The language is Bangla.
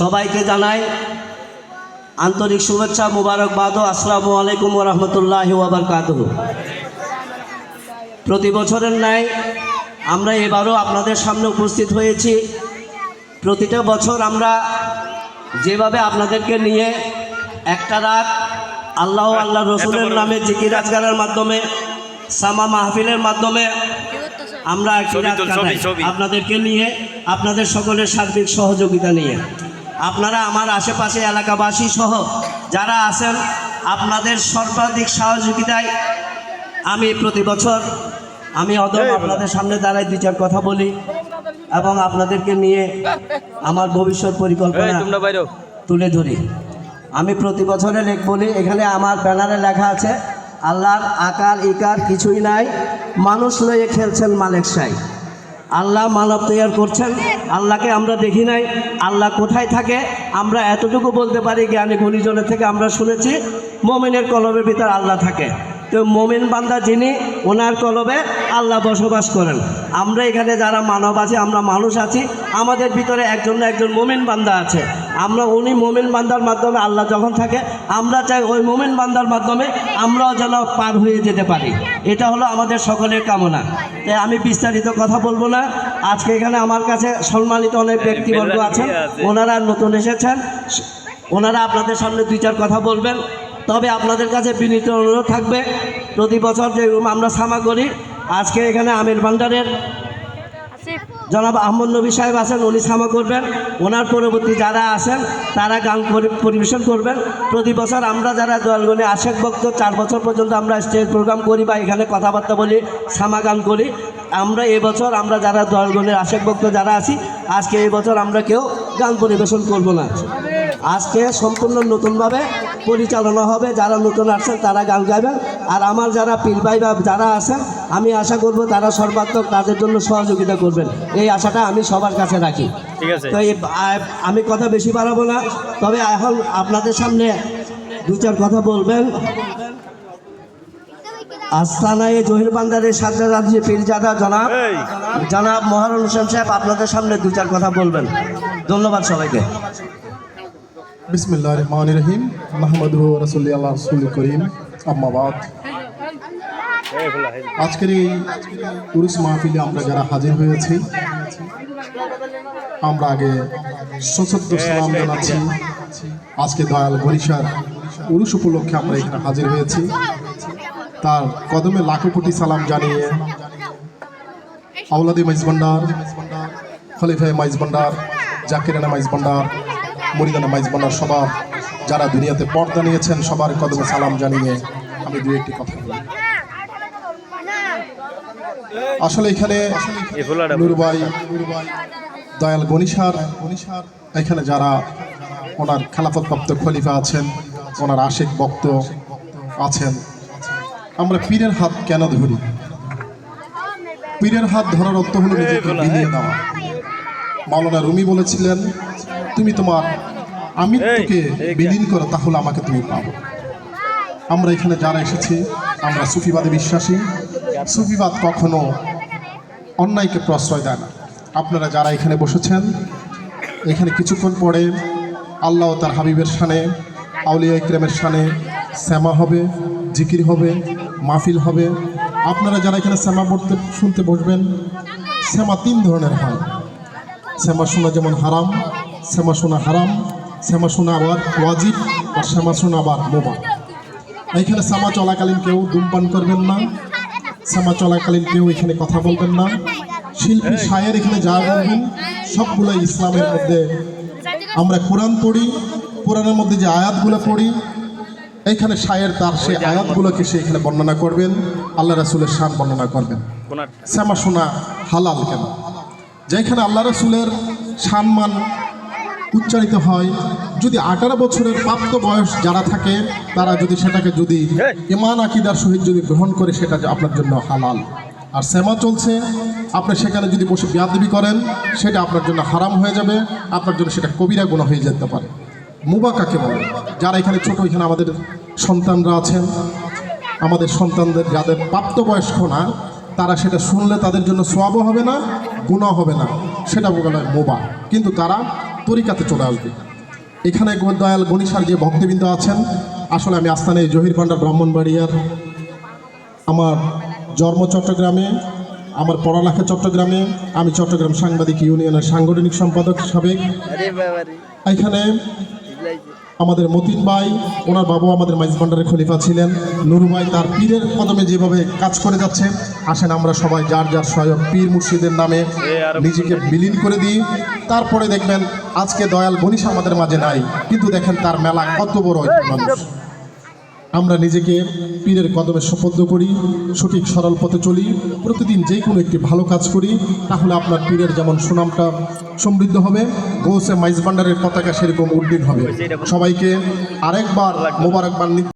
সবাইকে জানাই আন্তরিক শুভেচ্ছা মুবারকবাদ ও আসসালামু আলাইকুম রহমতুল্লাহ ওবরকাত প্রতি বছরের ন্যায় আমরা এবারও আপনাদের সামনে উপস্থিত হয়েছি। প্রতিটা বছর আমরা যেভাবে আপনাদেরকে নিয়ে একটা রাত আল্লাহ আল্লাহ রসুলের নামে জিকির আজগারের মাধ্যমে সামা মাহফিলের মাধ্যমে আমরা একটি রাত কাটাই। আপনাদেরকে নিয়ে আপনাদের সকলের সার্বিক সহযোগিতা নিয়ে। আপনারা আমার আশেপাশে এলাকাবাসী সহ যারা আছেন আপনাদের সর্বাধিক সহযোগিতায় আমি প্রতি বছর আমি অদম আপনাদের সামনে দাঁড়াই দু চার কথা বলি এবং আপনাদেরকে নিয়ে আমার ভবিষ্যৎ পরিকল্পনা তুলে ধরি। আমি প্রতি বছরে লেখ বলি এখানে আমার ব্যানারে লেখা আছে আল্লাহর আকার ইকার কিছুই নাই মানুষ লয়ে খেলছেন মালিক সাই। আল্লাহ মানব তৈয়ার করছেন? আল্লাহকে আমরা দেখি নাই। আল্লাহ কোথায় থাকে? আমরা এতটুকু বলতে পারি, জ্ঞানী গুণীজনের থেকে আমরা শুনেছি, মোমেনের কলবের ভিতর আল্লাহ থাকে। তো মোমেন বান্দা যিনি, ওনার কলবে আল্লাহ বসবাস করেন। আমরা এখানে যারা মানব আছি, আমরা মানুষ আছি, আমাদের ভিতরে একজন না একজন মোমেন বান্দা আছে। আমরা উনি মোমেন বান্দার মাধ্যমে আল্লাহ যখন থাকে আমরা চাই ওই মোমেন বান্দার মাধ্যমে আমরাও যেন পার হয়ে যেতে পারি। এটা হলো আমাদের সকলের কামনা। তাই আমি বিস্তারিত কথা বলব না। আজকে এখানে আমার কাছে সম্মানিত অনেক ব্যক্তিবর্গ আছেন। ওনারা নতুন এসেছেন। ওনারা আপনাদের সামনে দুই চার কথা বলবেন। তবে আপনাদের কাছে বিনীত অনুরোধ থাকবে। প্রতি বছর যে আমরা সামা করি আজকে এখানে আমির ভান্ডারের জনাব আহমদ নবী সাহেব আছেন, উনি সামা করবেন। ওনার পরবর্তী যারা আছেন, তারা গান পরিবেশন করবেন। প্রতি বছর আমরা যারা দলগণে আশেক ভক্ত, চার বছর পর্যন্ত আমরা স্টেজ প্রোগ্রাম করি বা এখানে কথাবার্তা বলি, সামা গান করি। আমরা এবছর আমরা যারা দলগণের আশেক ভক্ত যারা আছি, আজকে এবছর আমরা কেউ গান পরিবেশন করব না। আজকে সম্পূর্ণ নতুনভাবে পরিচালনা হবে যারা নতুন আসছেন তারা গান গাইবেন। আর আমার যারা পীর ভাই বা যারা আছেন আমি আশা করব তারা সর্বাত্মক তাদের জন্য সহযোগিতা করবেন। এই আশাটা আমি সবার কাছে রাখি। ঠিক আছে। তো আমি কথা বেশি বাড়াবো না তবে এখন আপনাদের সামনে দু চার কথা বলবেন। আস্তানায় জহির বান্দারের সাজা রাজ্যে পীরজাদা জনাব। জনাব মহারুল হোসেন সাহেব আপনাদের সামনে দু চার কথা বলবেন। ধন্যবাদ সবাইকে। বিসমিল্লাহ রহমান রহিম মাহমদ রসুল্লি আল্লাহ রসুল করিম আম্মাবাদ আজকের এই পুরুষ মাহফিলে আমরা যারা হাজির হয়েছি, আমরা আগে সশস্ত্র সালাম জানাচ্ছি। আজকে দয়াল বরিশার পুরুষ উপলক্ষে আমরা এখানে হাজির হয়েছি। তার কদমে লাখো কোটি সালাম জানিয়ে আউলাদি মাইজ ভান্ডার খলিফাই মাইজ ভান্ডার জাকিরানা মাইজ ভান্ডার মরিদানা মাইজ ভান্ডার সবার যারা দুনিয়াতে পর্দা নিয়েছেন, সবার কদমে সালাম জানিয়ে আমি দু একটি কথা বলি। আসলে এখানে নুরবাই দয়াল গনিসার গনিসার এখানে যারা ওনার খেলাফতপ্রাপ্ত খলিফা আছেন, ওনার আশেক বক্ত আছেন, আমরা পীরের হাত কেন ধরি? পীরের হাত ধরার অর্থ হলো নিজেকে বিলিয়ে দেওয়া। মাওলানা রুমি বলেছিলেন তুমি তোমার আমি তোকে বিলীন করো তাহলে আমাকে তুমি পাবো। আমরা এখানে যারা এসেছি আমরা সুফিবাদে বিশ্বাসী। সুফিবাদ কখনো অন্যায়কে প্রশ্রয় দেয় না। আপনারা যারা এখানে বসেছেন এখানে কিছুক্ষণ পরে আল্লাহ তার হাবিবের সানে আউলিয়া ইকরামের সানে শ্যামা হবে জিকির হবে মাহফিল হবে। আপনারা যারা এখানে শ্যামা পড়তে শুনতে বসবেন শ্যামা তিন ধরনের হয়। শ্যামা শোনা যেমন হারাম শ্যামা শোনা হারাম শ্যামা শোনা আবার ওয়াজিব আর শ্যামা শোনা আবার মোবা এখানে শ্যামা চলাকালীন কেউ ধূমপান করবেন না শ্যামা চলাকালীন কেউ এখানে কথা বলবেন না। শিল্পী শায়ের এখানে যা বলবেন সবগুলো ইসলামের মধ্যে আমরা কোরআন পড়ি কোরআনের মধ্যে যে আয়াতগুলো পড়ি এখানে শায়ের তার সেই আয়াতগুলোকে সে এখানে বর্ণনা করবেন আল্লাহ রাসুলের শান বর্ণনা করবেন। শ্যামা শোনা হালাল কেন? যেখানে আল্লাহ রসুলের সম্মান উচ্চারিত হয়, যদি আঠারো বছরের প্রাপ্ত বয়স যারা থাকে, তারা যদি সেটাকে যদি ইমান আকিদার সহিত যদি গ্রহণ করে, সেটা আপনার জন্য হালাল। আর শ্যামা চলছে, আপনি সেখানে যদি বসে বিয়াদবি করেন, সেটা আপনার জন্য হারাম হয়ে যাবে, আপনার জন্য সেটা কবিরা গুণা হয়ে যেতে পারে। মুবা কাকে বলে? যারা এখানে ছোট, এখানে আমাদের সন্তানরা আছেন, আমাদের সন্তানদের, যাদের প্রাপ্তবয়স্ক না তারা সেটা শুনলে তাদের জন্য সোয়াবও হবে না গুণাও হবে না। সেটা বলা মোবা। কিন্তু তারা তরিকাতে চলে আসবে। এখানে দয়াল গণিসার যে ভক্তবৃন্দ আছেন আসলে আমি আস্থানে জহির ভান্ডার ব্রাহ্মণবাড়িয়ার আমার জন্ম চট্টগ্রামে আমার পড়ালেখা চট্টগ্রামে আমি চট্টগ্রাম সাংবাদিক ইউনিয়নের সাংগঠনিক সম্পাদক সাবেক। এখানে আমাদের মতিন ভাই ওনার বাবু আমাদের মাইজ ভান্ডারের খলিফা ছিলেন। নুরু ভাই তার পীরের কদমে যেভাবে কাজ করে যাচ্ছে আসেন আমরা সবাই যার যার সহায়ক পীর মুর্শিদের নামে নিজেকে বিলীন। করে দিই। তারপরে দেখবেন আজকে দয়াল বনিশা আমাদের মাঝে নাই কিন্তু দেখেন তার মেলা কত বড় মানুষ আমরা নিজেকে পীরের কদমে সপদ্ধ করি সঠিক সরল পথে চলি প্রতিদিন যে কোনো একটি ভালো কাজ করি তাহলে আপনার পীরের যেমন সুনামটা সমৃদ্ধ হবে গৌসে মাইজ ভান্ডারের পতাকা সেরকম উড্ডীন হবে। সবাইকে আরেকবার মোবারকবাদ